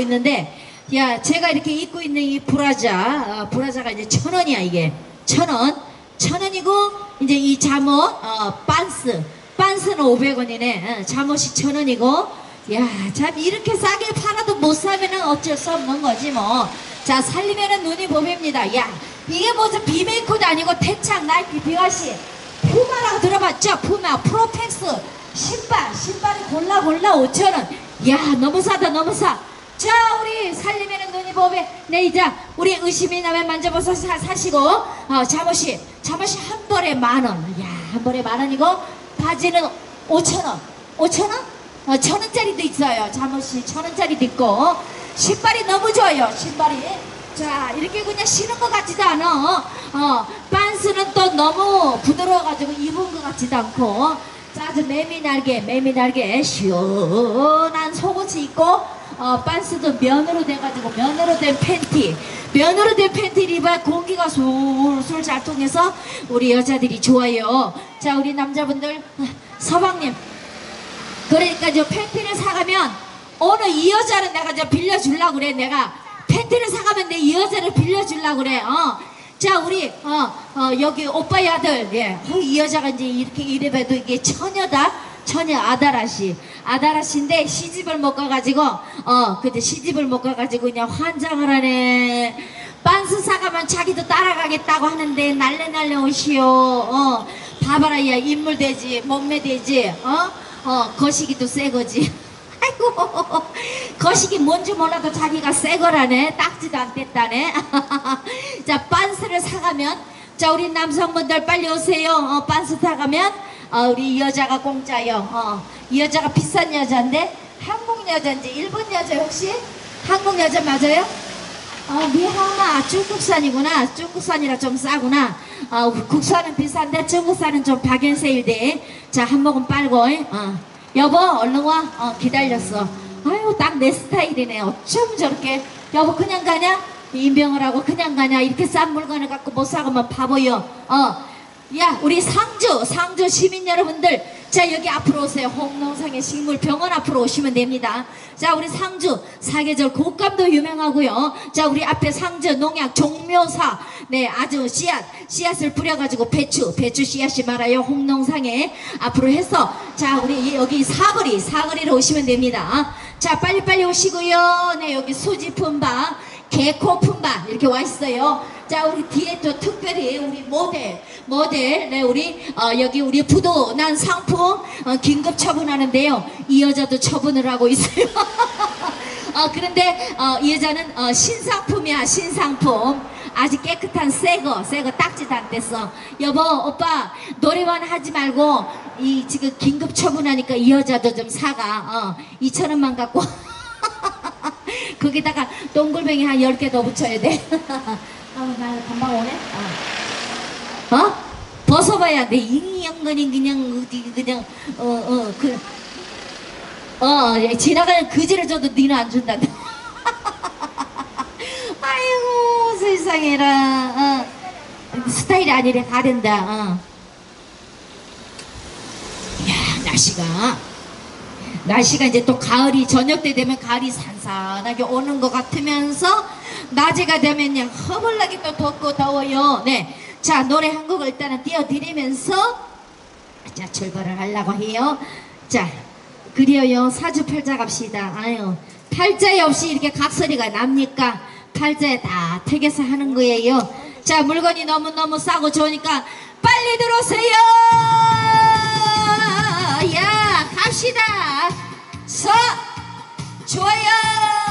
있는데 야 제가 이렇게 입고 있는 이 브라자 어, 브라자가 이제 천 원이야 이게. 천원. 천 원이고 이제 이 잠옷 어, 반스. 반스는 500원이네. 어, 잠옷이 천 원이고. 야 참 이렇게 싸게 팔아도 못 사면은 어쩔 수 없는 거지 뭐자 살리면은 눈이 보입니다. 야 이게 무슨 비메이크도 아니고 태창 나이키 비가시. 푸마라고 들어봤죠? 푸마 프로텍스. 신발 신발이 골라 골라 5천원. 야 너무 싸다 너무 싸 자, 우리 살리면은 눈이 보배. 네, 이제 우리 의심이 나면 만져보서 사, 사시고, 어, 잠옷이, 잠옷이 한 벌에 만 원. 야, 한 벌에 만 원이고, 바지는 오천 원. 오천 원? 어, 천 원짜리도 있어요. 잠옷이 천 원짜리도 있고, 신발이 너무 좋아요. 신발이. 자, 이렇게 그냥 신은 것 같지도 않아. 어, 반스는 또 너무 부드러워가지고 입은 것 같지도 않고, 자, 아주 매미 날개, 매미 날개, 시원한 속옷이 있고, 어, 반스도 면으로 돼가지고 면으로 된 팬티. 면으로 된 팬티를 입어야 공기가 술술 잘 통해서 우리 여자들이 좋아요. 자 우리 남자분들 어, 서방님. 그러니까 저 팬티를 사가면 오늘 이 여자는 내가 저 빌려주려고 그래 내가. 팬티를 사가면 내 이 여자를 빌려주려고 그래 어. 자 우리 어, 어, 여기 오빠의 아들. 예. 어, 이 여자가 이제 이렇게 이래봬도 이게 처녀다 처녀 아다라씨 아다라씨인데 시집을 못 가가지고 어 그때 시집을 못 가가지고 그냥 환장을 하네. 빤스 사가면 자기도 따라가겠다고 하는데 날래 날래 오시오 어 봐봐라 야 인물 되지 몸매 되지 어어 거시기도 새 거지. 아이고 거시기 뭔지 몰라도 자기가 새 거라네. 딱지도 안 뗐다네. 자 빤스를 사가면 자 우리 남성분들 빨리 오세요. 어 빤스 사가면 어, 우리 이 여자가 공짜요. 어, 이 여자가 비싼 여자인데 한국 여자인지 일본 여자 혹시 한국 여자 맞아요? 어, 미하마 중국산이구나. 중국산이라 좀 싸구나. 어, 국산은 비싼데 중국산은 좀 박연세일대. 자, 한 모금 빨고. 어. 여보, 얼른 와. 어, 기다렸어. 아유, 딱 내 스타일이네. 어쩜 저렇게. 여보, 그냥 가냐? 임병을 하고 그냥 가냐? 이렇게 싼 물건을 갖고 못 사고만 바보요. 어. 야 우리 상주 상주 시민 여러분들. 자 여기 앞으로 오세요. 홍농상의 식물병원 앞으로 오시면 됩니다. 자 우리 상주 사계절 곶감도 유명하고요. 자 우리 앞에 상주 농약 종묘사. 네 아주 씨앗 씨앗을 뿌려가지고 배추 배추 씨앗이 말아요. 홍농상에 앞으로 해서. 자 우리 여기 사거리 사거리로 오시면 됩니다. 자 빨리빨리 오시고요. 네 여기 수지 품바 개코 품바 이렇게 와 있어요 자 우리 뒤에 또 특별히 우리 모델 모델. 네 우리 어, 여기 우리 부도 난 상품 어, 긴급 처분하는데요. 이 여자도 처분을 하고 있어요. 어, 그런데 어, 이 여자는 어, 신상품이야 신상품. 아직 깨끗한 새거 새거 딱지도 안 뗐어 여보 오빠 노래만 하지 말고 이 지금 긴급 처분하니까 이 여자도 좀 사가. 어, 2천원만 갖고 거기다가 동글뱅이 한 10개 더 붙여야 돼 어? 어? 벗어봐야 돼 잉영거니 그냥 어디 그냥 어어 그 어, 예, 지나가는 그지를 줘도 니는 안 준다. 아이고, 세상에라. 어. 스타일이 아니래, 가된다. 어. 야, 날씨가. 날씨가 이제 또 가을이, 저녁 때 되면 가을이 산산하게 오는 것 같으면서, 낮에가 되면 그냥 허벌나게 또 덥고 더워요. 네. 자, 노래 한 곡을 일단은 띄워드리면서, 자, 출발을 하려고 해요. 자, 그려요. 사주팔자 갑시다. 아유, 팔자에 없이 이렇게 각소리가 납니까? 팔자에 다 택해서 하는 거예요. 자, 물건이 너무너무 싸고 좋으니까 빨리 들어오세요! 야, 갑시다! 서! 좋아요!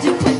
사주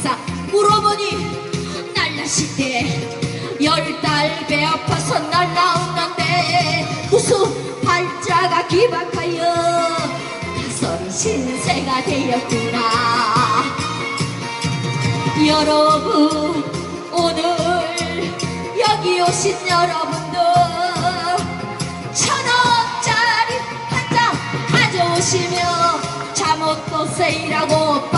세상 물어보니 날라실 때 열 달 배 아파서 날라오는데 무슨 팔자가 기박하여 가설이 신세가 되었구나. 여러분 오늘 여기 오신 여러분들 천원짜리 한 장 가져오시며 잠옷도 세일하고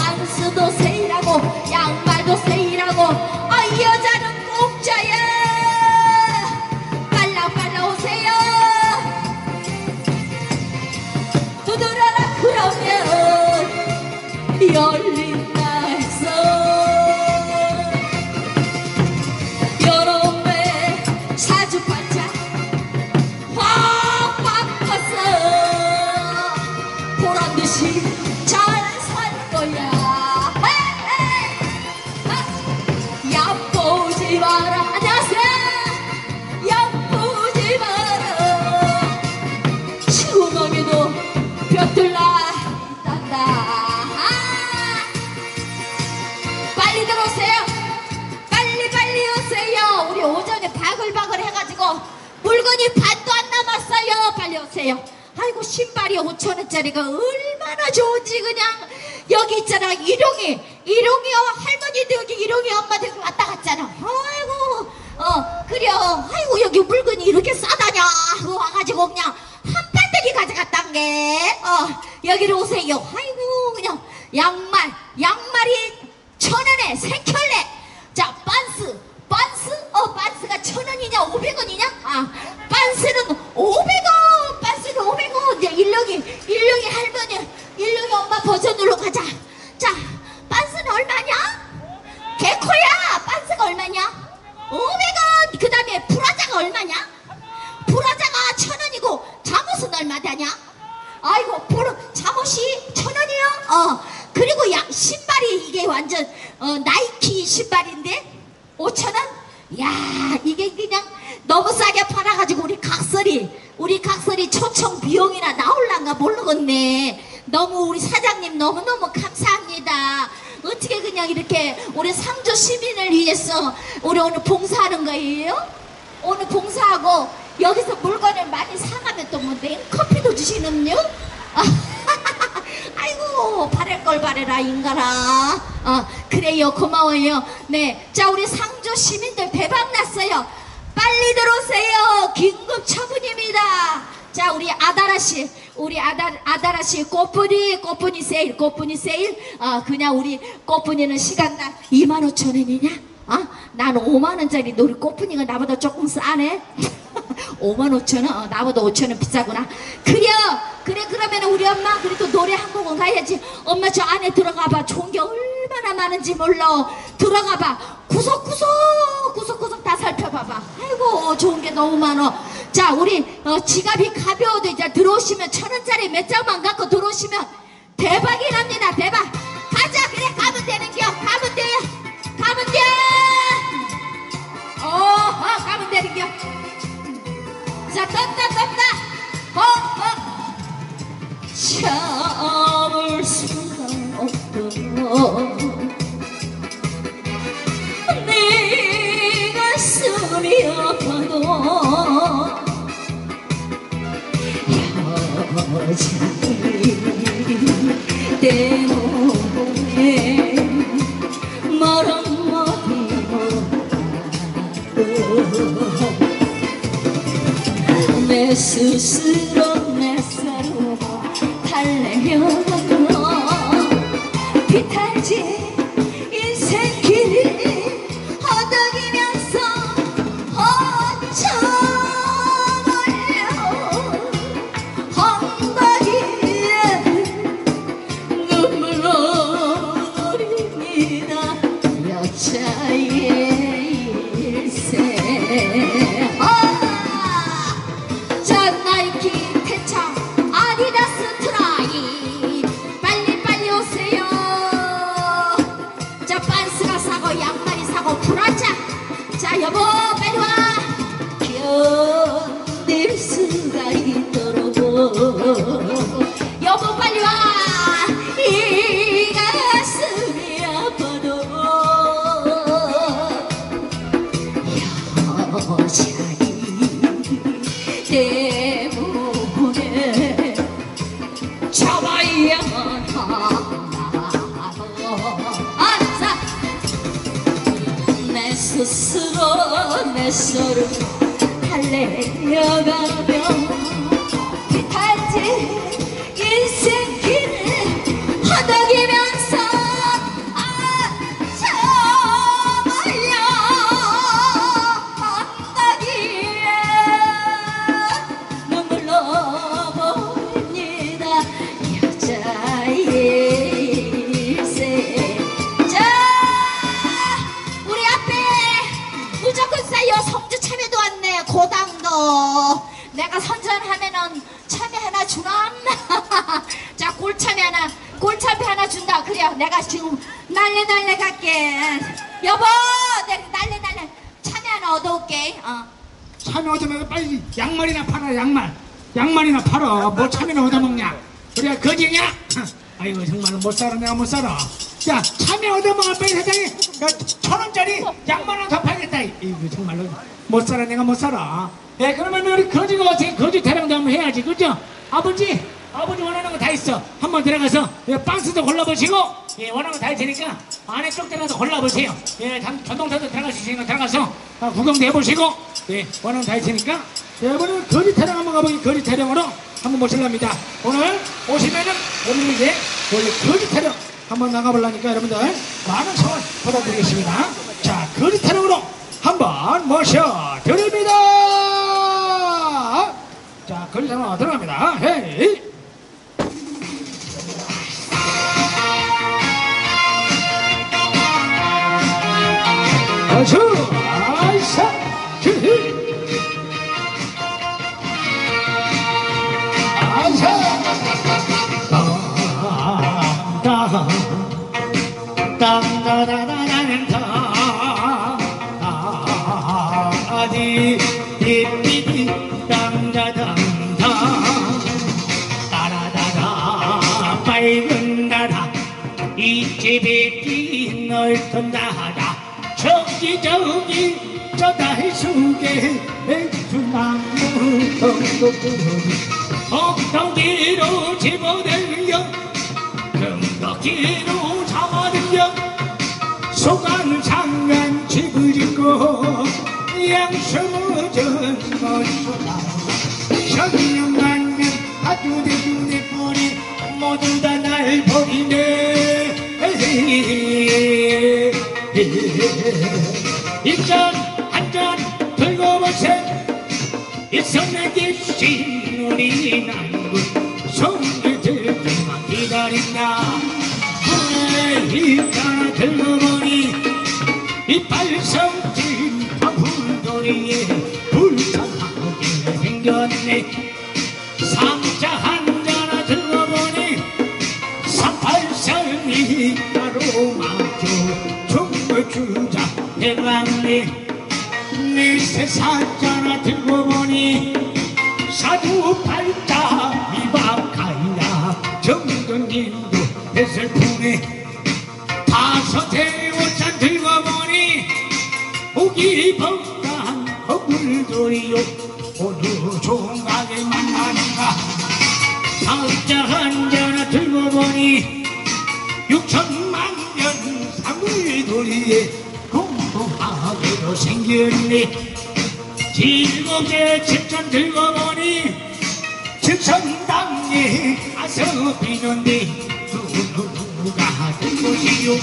5천원짜리 5천원짜리가 얼마나 좋은지 그냥 여기 있잖아. 일용이 일용이 어, 할머니도 여기 일용이 엄마들 왔다 갔잖아. 아이고 어 그래 아이고 여기 물건이 이렇게 싸다냐? 하고 와가지고 그냥 한판대기 가져갔단 게어 여기로 오세요. 아이고 그냥 양말 양말이 천원에 생켤레. 자 반스 반스? 어 반스가 천원이냐 오백원이냐? 아 반스는 오백원! 이제 일령이 일령이 할머니 일령이 엄마 버전으로 가자. 자 반스는 얼마냐? 개코야 반스가 얼마냐? 오백 원! 그 다음에 브라자가 얼마냐? 브라자가 천 원이고 잠옷은 얼마다냐? 아이고 보러 잠옷이 천 원이요? 어 그리고 야 신발이 이게 완전 어, 나이키 신발인데 오천 원? 야 이게 그냥 너무 싸게 팔아가지고 우리 각설이 우리 각설이 초청 비용이나 나올란가 모르겠네. 너무 우리 사장님 너무너무 감사합니다. 어떻게 그냥 이렇게 우리 상조 시민을 위해서 우리 오늘 봉사하는 거예요? 오늘 봉사하고 여기서 물건을 많이 사가면 또 뭐 냉커피도 주시는요? 아이고 바랄 걸 바래라 인간아. 어, 그래요 고마워요. 네자 우리 상조 시민들 대박 났어요 빨리 들어오세요 긴급 처분입니다 자 우리 아다라 씨 우리 아다, 아다라 씨 꽃분이 꽃분이 세일 꽃분이 세일 어, 그냥 우리 꽃분이는 시간당 2만 5천 원이냐 어? 난 5만 원짜리 우리 꽃분이가 나보다 조금 싸네 5만 5천 원? 어, 나보다 5천 원 비싸구나. 그래, 그래 그러면 우리 엄마 그래도 노래 한 곡은 가야지. 엄마 저 안에 들어가봐. 좋은 게 얼마나 많은지 몰라. 들어가봐. 구석구석 구석구석 다 살펴봐봐. 아이고 좋은 게 너무 많어. 자, 우리 어, 지갑이 가벼워도 이제 들어오시면 천 원짜리 몇 장만 갖고 들어오시면 대박이 납니다. 대박. 가자. 그래 가면 되는 겨. 가면 돼요. 가면 돼. 어, 어 가면 되는 겨. 자, 떴다 떴다. 어, 어. 참을 수가 없던 가슴이 아파도 여자의 때문에 말 한마디 못하고 내 스스로 때문에 잡아야만 아싸 내 스스로 내 소를 달래려가며 내가 지금 날래 날래 갈게. 여보 내가 날래 날래. 참여 하나 얻어올게. 어. 참외 얻어먹어 빨리 양말이나 팔아 양말. 양말이나 팔아. 뭐 참외나 얻어먹냐? 그래 거지냐? 아이고 정말로 못 살아 내가 못 살아. 자 참외 얻어먹어 빨리 사장님 야, 천 원짜리 양말 하나 더 팔겠다. 이거 정말로 못 살아 내가 못 살아. 네 그러면 우리 거지가 어떻게 거지 타령도 한번 해야지 그죠? 아버지 아버지 원하는 거 다 있어. 한번 들어가서 예, 박스도 골라보시고 예, 원하는 거 다 있으니까 안에 쪽 들어가서 골라보세요. 예, 당- 전동차도 들어갈 수 있으니까 들어가서 아, 구경도 해보시고 예, 원하는 거 다 있으니까. 예, 이번에는 거리 타령 한번 가보니 거리 타령으로 한번 모실랍니다. 오늘 오시면은 오늘 이제 원래 거리 타령 한번 나가보려니까 여러분들 많은 성원 부탁드리겠습니다. 자 거리 타령으로 한번 모셔드립니다. 자 거리 타령 들어갑니다. 헤이 아주 아이 속에 덩덕거리 엉덩이로 집어들려 금덕기로 잡아들려 소간 장난 집을 짓고 양수무전 멋소다 천년만년 아주 대중의 뿌리 모두 다 날 버리네 일전 성내겠지 우리 남군. 성대들만 기다린다. 군의 따라 들러보니 이 발성진 화불돌이에 불타하게 생겼네. 상자 한자나 들어보니 삼팔성이 따로 맞춰 춤을 추자 해봤네. 네 세상 목이 벙한 허물들이요. 어느 종각에 만나는가 팔자 한자나 들고 보니 육천만 년 사물들이에 공부하게도 생겼네. 일곱째 칠천 들고 보니 칠천당에 가서 비는데 누가 들고시요.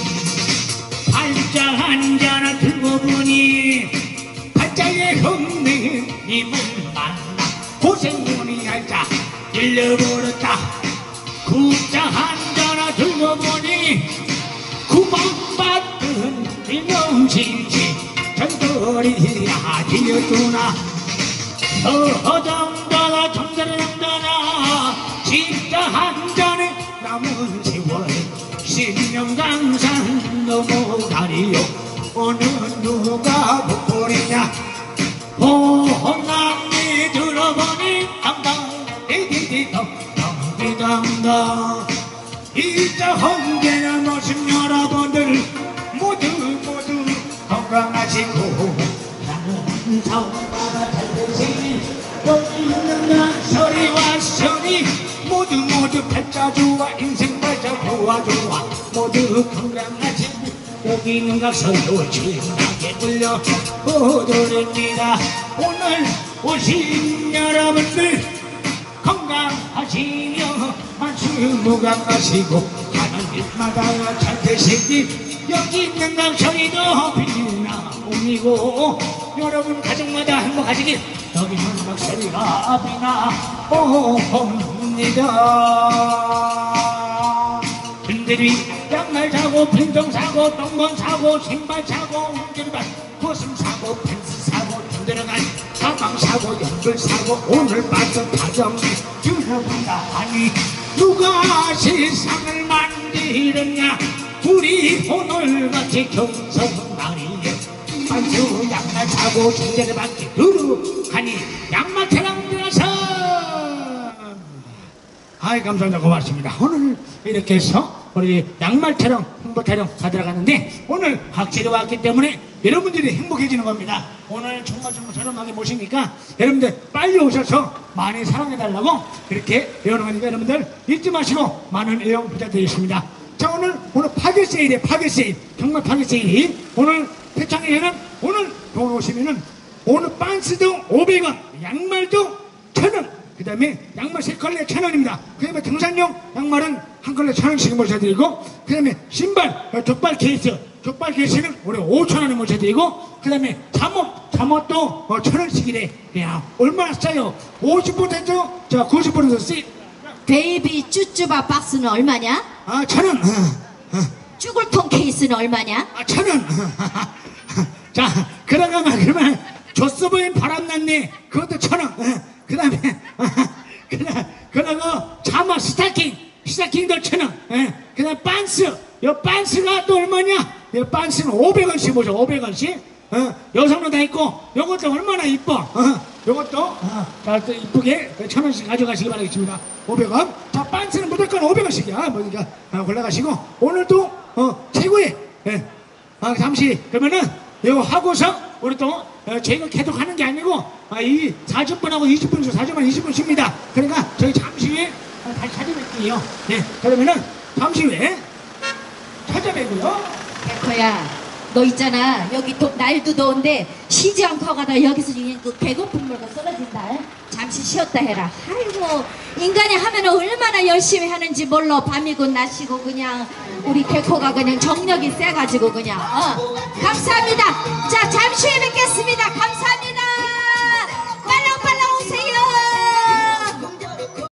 팔자 한자나 들고 보니 팔자에 없는 만나 고생문이 할자 일러버렸다 구자 한자나 들고 보니 구멍받은 이놈신지 전돌이야 지어주나 어정다가 정자는다나 진짜 한잔에 남은 세월 신명강산 넘어가리요 어느 누가 목소리냐 호남이 들어보니 당당 디디디당 당디당당. 이자 hon계나 모신 여러분들 모두 모두 건강하시고. 사업가가 잘 되시니 있는 난 소리와 소리 모두 모두 팔자 좋아 인생 팔자 좋아 좋아 모두 건강하시고 여기 있는 각설도 신나게 불려 보도됩니다. 오늘 오신 여러분들 건강하시며 만수무강하시고 하는 일마다 잘 되시기 여기 있는 강철이도 빛나 옵니고. 여러분 가정마다 행복하시길 여기 있는 박소리가 빛나 옵니다. 분들이 사고 빈정 사고 똥건 사고 신발 사고 운전발 코슴 사고 펜스 사고 들어간 가방 사고 연글 사고 오늘 빠져 다정히 들어본다 하니 누가 세상을 만들었냐? 우리 오늘 같이 경성나리에 만수 양말 사고 중대를 받기 들어가니 양말 태랑 들어서. 아이 감사합니다. 고맙습니다. 오늘 이렇게 해서 우리 양말 촬영 홍보 촬영 다 들어가는데 오늘 학질이 왔기 때문에 여러분들이 행복해지는 겁니다. 오늘 정말 정말 저렴하게 모시니까 여러분들 빨리 오셔서 많이 사랑해 달라고 이렇게 여러분들 여러분들 잊지 마시고 많은 애용 부탁드리겠습니다. 자 오늘 오늘 파괴 세일이에요 파괴 세일. 정말 파괴 세일이. 오늘 태창에는 오늘 돈 오시면은 오늘 반스도 500원 양말도 1000원 그 다음에 양말 세 컬레 천 원입니다. 그 다음에 등산용 양말은 한 컬레 천 원씩 모셔드리고, 그 다음에 신발, 어, 족발 케이스, 족발 케이스는 올해 오천 원에 모셔드리고, 그 다음에 잠옷, 잠옷도 어, 천 원씩이래. 야, 얼마나 싸요? 50% 자, 90% 세, 베이비 쭈쭈바 박스는 얼마냐? 아, 천 원. 어, 어. 쭈글통 케이스는 얼마냐? 아, 천 원. 자, 그러가면, 그러면, 조스보인 바람났네. 그것도 천 원. 그 다음에, 그다 그러고, 자마 스타킹. 스타킹도 천 원. 그 다음에, 반스. 요 반스가 또 얼마냐? 요 반스는 500원씩 보죠. 500원씩. 어, 여성은 다 있고, 요것도 얼마나 이뻐. 어, 요것도, 어, 자, 또 이쁘게 천 원씩 가져가시기 바라겠습니다. 500원. 자, 반스는 무조건 500원씩이야. 뭐니까, 어, 골라가시고, 오늘도, 어, 최고의, 예. 아, 잠시 그러면은 이거 하고서 우리 또 어, 저희가 계속 하는 게 아니고 아, 이 40분하고 20분 중 40분 20분 쉽니다. 그러니까 저희 잠시 후에 어, 다시 찾아뵐게요. 네, 그러면은 잠시 후에 찾아뵈고요. 백호야, 너 있잖아. 여기 도, 날도 더운데 쉬지 않고 가다 여기서 그 배고픈 물고 쓰러진다. 잠시 쉬었다 해라. 아이고, 인간이 하면 얼마나 열심히 하는지 몰라. 밤이고 낮이고 그냥 우리 백호가 그냥 정력이 세가지고 그냥. 어. 감사합니다. 자, 잠시 후에 뵙겠습니다. 감사합니다.